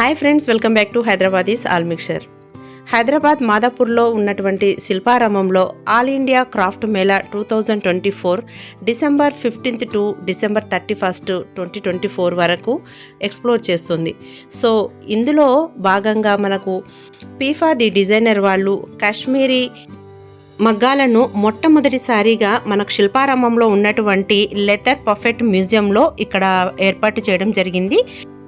Hi friends welcome back to Hyderabadis all mixture. Hyderabad మాదాపూర్లో ఉన్నటువంటి శిల్పారామంలో all India craft mela two thousand twenty four December fifteenth to December thirty first twenty twenty four వరకు explore చేస్తుంది. So ఇందులో భాగంగా మనకు పీఫా the designer వాళ్ళు కాశ్మీరీ మగ్గాలను మొట్టమొదటిసారిగా మనకు శిల్పారామంలో ఉన్నటువంటి లెదర్ పర్ఫెక్ట్ మ్యూజియంలో ఇక్కడ ఏర్పాటు చేయడం జరిగింది.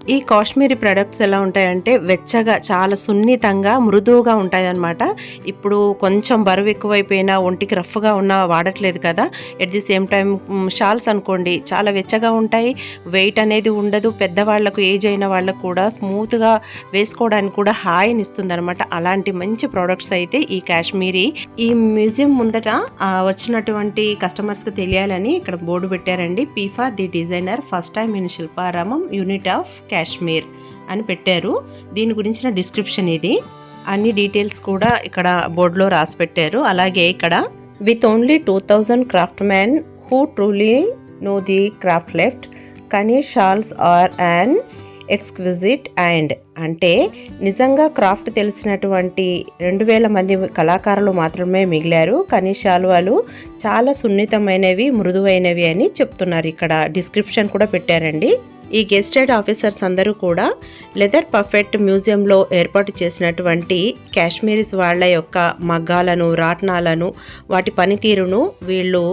ఈ కాశ్మీరీ ప్రొడక్ట్స్ ఎలా ఉంటాయంటే వెచ్చగా చాలా సున్నితంగా మృదువుగా ఉంటాయన్నమాట. ఇప్పుడు కొంచెం బరువు ఎక్కువైపోయినా ఒంటికి రఫ్గా ఉన్న వాడట్లేదు కదా. At the same time shawls అనుకోండి చాలా వెచ్చగా ఉంటాయి. వెయిట్ అనేది ఉండదు. పెద్దవాళ్ళకు ఏజ్ అయిన వాళ్ళకు కూడా స్మూత్గా వేసుకోవడానికి కూడా హాయిని ఇస్తుంది అనమాట అలాంటి మంచి ప్రోడక్ట్స్ అయితే ఈ కాశ్మీరీ. ఈ మ్యూజియం ముందట వచ్చినటువంటి కస్టమర్స్కి తెలియాలని ఇక్కడ బోర్డు పెట్టారండి. పీఫా the designer first time in Shilparamam unit of Kashmir అని పెట్టారు. దీని గురించిన డిస్క్రిప్షన్ ఇది. అన్ని డీటెయిల్స్ కూడా ఇక్కడ బోర్డులో రాసి పెట్టారు. అలాగే ఇక్కడ with only two thousand craft man who truly know the craft left Kani shawls are an exquisite and అంటే నిజంగా క్రాఫ్ట్ తెలిసినటువంటి రెండు వేల మంది కళాకారులు మాత్రమే మిగిలారు. కానీ శాలువాలు చాలా సున్నితమైనవి మృదువైనవి అని చెప్తున్నారు. ఇక్కడ డిస్క్రిప్షన్ కూడా పెట్టారండి. ఈ గెస్టెడ్ ఆఫీసర్స్ అందరూ కూడా లెదర్ పర్ఫెక్ట్ మ్యూజియంలో ఏర్పాటు చేసినటువంటి కాశ్మీరీస్ వాళ్ళ యొక్క మగ్గాలను రాట్నాలను వాటి పనితీరును వీళ్ళు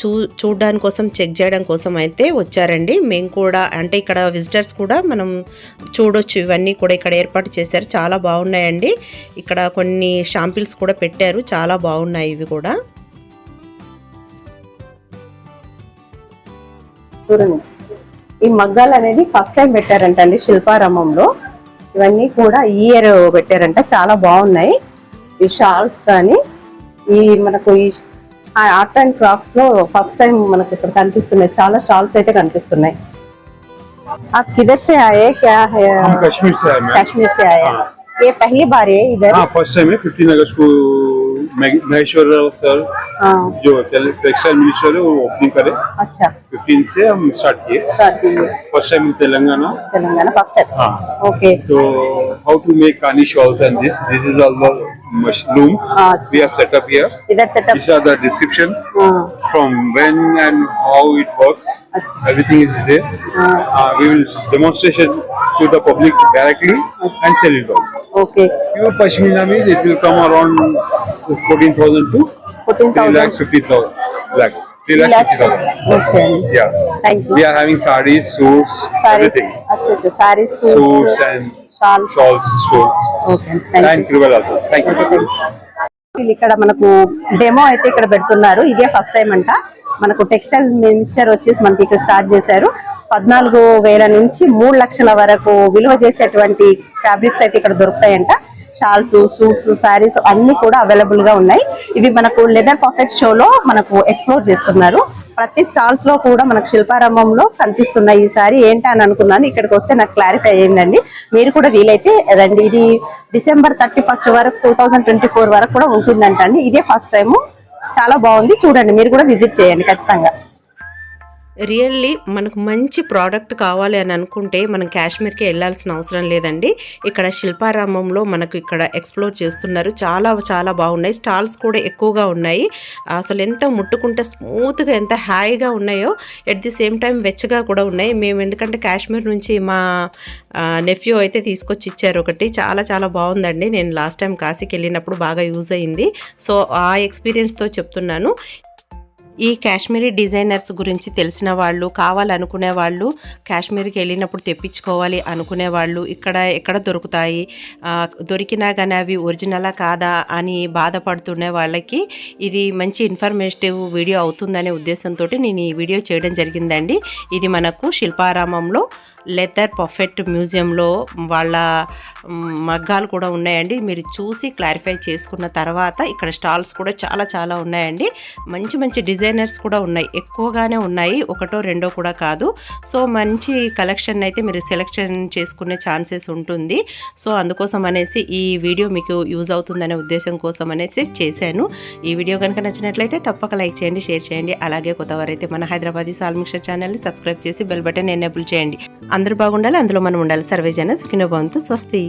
చూ చూడడానికి కోసం చెక్ చేయడం కోసం అయితే వచ్చారండి. మేము కూడా అంటే ఇక్కడ విజిటర్స్ కూడా మనం చూడొచ్చు. ఇవన్నీ కూడా ఇక్కడ ఏర్పాటు చేశారు. చాలా బాగున్నాయండి. ఇక్కడ కొన్ని షాంపిల్స్ కూడా పెట్టారు. చాలా బాగున్నాయి ఇవి కూడా. చూడండి. ఈ మగ్గాలు అనేది ఫస్ట్ టైం పెట్టారంట అండి శిల్పారామంలో ఇవన్నీ కూడా ఈ ఇయర్ పెట్టారంట చాలా బాగున్నాయి ఈ షాల్స్ కానీ ఈ మనకు ఈ ఆర్ట్ అండ్ క్రాఫ్ట్స్ లో ఫస్ట్ టైం మనకు ఇక్కడ కనిపిస్తున్నాయి చాలా స్టాల్స్ అయితే కనిపిస్తున్నాయి आप किधर से आए क्या है हम कश्मीर से आए मैम कश्मीर से आए हाँ। ये पहली बार है इधर हाँ फर्स्ट टाइम है फिफ्टीन अगस्त को महे- महेश्वर राव सर हाँ जो टेक्सटाइल मिनिस्टर है वो ओपनिंग करे अच्छा फिफ्टीन से हम स्टार्ट किए स्टार्ट कीजिए first time in Telangana Telangana first time हाँ okay so how to make kani shawls and this this is all the mach- looms हाँ, we have set up here इधर setup these are the description हाँ from when and how it works अच्छा everything is there हाँ uh, we will demonstration to the public directly and sell it also okay Pure Pashmina means it will come around fourteen thousand to three lakhs fifty thousand lakhs. 3 lakhs. Okay. Yeah. Thank you. We are having saris, suits, saris. everything. Okay, so saris, suits, suits and shawls, shawls, shawls. Okay. Thank and you. And also. Thank okay, you. ఇక్కడ మనకు demo అయితే ఇక్కడ పెడుతున్నారు ఇదే first time అంట మనకు textile minister వచ్చేసి మనకి ఇక్కడ స్టార్ట్ చేశారు పద్నాలుగు వేల నుంచి మూడు లక్షల వరకు విలువ చేసేటువంటి ఫ్యాబ్రిక్స్ అయితే ఇక్కడ దొరుకుతాయంట షాల్స్ సూట్స్ శారీస్ అన్ని కూడా అవైలబుల్గా ఉన్నాయి. ఇవి మనకు లెదర్ పర్ఫెక్ట్ షోలో మనకు ఎక్స్ప్లోర్ చేస్తున్నారు. ప్రతి స్టాల్స్లో కూడా మనకు శిల్పారామంలో కనిపిస్తున్నాయి ఈసారి ఏంటి అని అనుకున్నాను. ఇక్కడికి వస్తే నాకు క్లారిఫై అయ్యిందండి. మీరు కూడా వీలైతే రండి. ఇది డిసెంబర్ థర్టీ ఫస్ట్ వరకు టూ ట్వంటీ ఫోర్ వరకు కూడా ఉంటుందంటండి. ఇదే ఫస్ట్ టైము. చాలా బాగుంది. చూడండి మీరు కూడా విజిట్ చేయండి ఖచ్చితంగా. రియల్లీ మనకు మంచి ప్రోడక్ట్ కావాలి అని అనుకుంటే మనం కాశ్మీర్కి వెళ్ళాల్సిన అవసరం లేదండి. ఇక్కడ శిల్పారామంలో మనకు ఇక్కడ ఎక్స్ప్లోర్ చేస్తున్నారు. చాలా చాలా బాగున్నాయి. స్టాల్స్ కూడా ఎక్కువగా ఉన్నాయి. అసలు ఎంత ముట్టుకుంటే స్మూత్గా ఎంత హాయిగా ఉన్నాయో ఎట్ ది సేమ్ టైం వెచ్చగా కూడా ఉన్నాయి. మేము ఎందుకంటే కాశ్మీర్ నుంచి మా నెఫ్యూ అయితే తీసుకొచ్చి ఇచ్చారు ఒకటి. చాలా చాలా బాగుందండి. నేను లాస్ట్ టైం కాశీకి వెళ్ళినప్పుడు బాగా యూజ్ అయింది. సో ఆ ఎక్స్పీరియన్స్తో చెప్తున్నాను. ఈ కాశ్మీరీ డిజైనర్స్ గురించి తెలిసిన వాళ్ళు కావాలనుకునే వాళ్ళు కాశ్మీర్కి వెళ్ళినప్పుడు తెప్పించుకోవాలి అనుకునే వాళ్ళు ఇక్కడ ఎక్కడ దొరుకుతాయి? దొరికినా కానీ అవి ఒరిజినలా కాదా అని బాధపడుతునే వాళ్ళకి ఇది మంచి ఇన్ఫర్మేటివ్ వీడియో అవుతుందనే ఉద్దేశంతో నేను ఈ వీడియో చేయడం జరిగిందండి. ఇది మనకు శిల్పారామంలో లెదర్ పర్ఫెక్ట్ మ్యూజియంలో వాళ్ళ మగ్గాలు కూడా ఉన్నాయండి. మీరు చూసి క్లారిఫై చేసుకున్న తర్వాత ఇక్కడ స్టాల్స్ కూడా చాలా చాలా ఉన్నాయండి. మంచి మంచి డిజైన్ డిజైనర్స్ కూడా ఉన్నాయి. ఎక్కువగానే ఉన్నాయి. ఒకటో రెండో కూడా కాదు. సో మంచి కలెక్షన్ అయితే మీరు సెలెక్షన్ చేసుకునే ఛాన్సెస్ ఉంటుంది. సో అందుకోసం అనేసి ఈ వీడియో మీకు యూజ్ అవుతుందనే ఉద్దేశం కోసం అనేసి చేశాను. ఈ వీడియో కనుక నచ్చినట్లయితే తప్పక లైక్ చేయండి షేర్ చేయండి. అలాగే కొత్తవారైతే మన హైదరాబాదీ సాల్మిక్షర్ ఛానల్ని సబ్స్క్రైబ్ చేసి బెల్ బటన్ ఎనేబుల్ చేయండి. అందరూ బాగుండాలి. అందులో మనం ఉండాలి. సర్వేజన సుఖినోభవంతో స్వస్తి.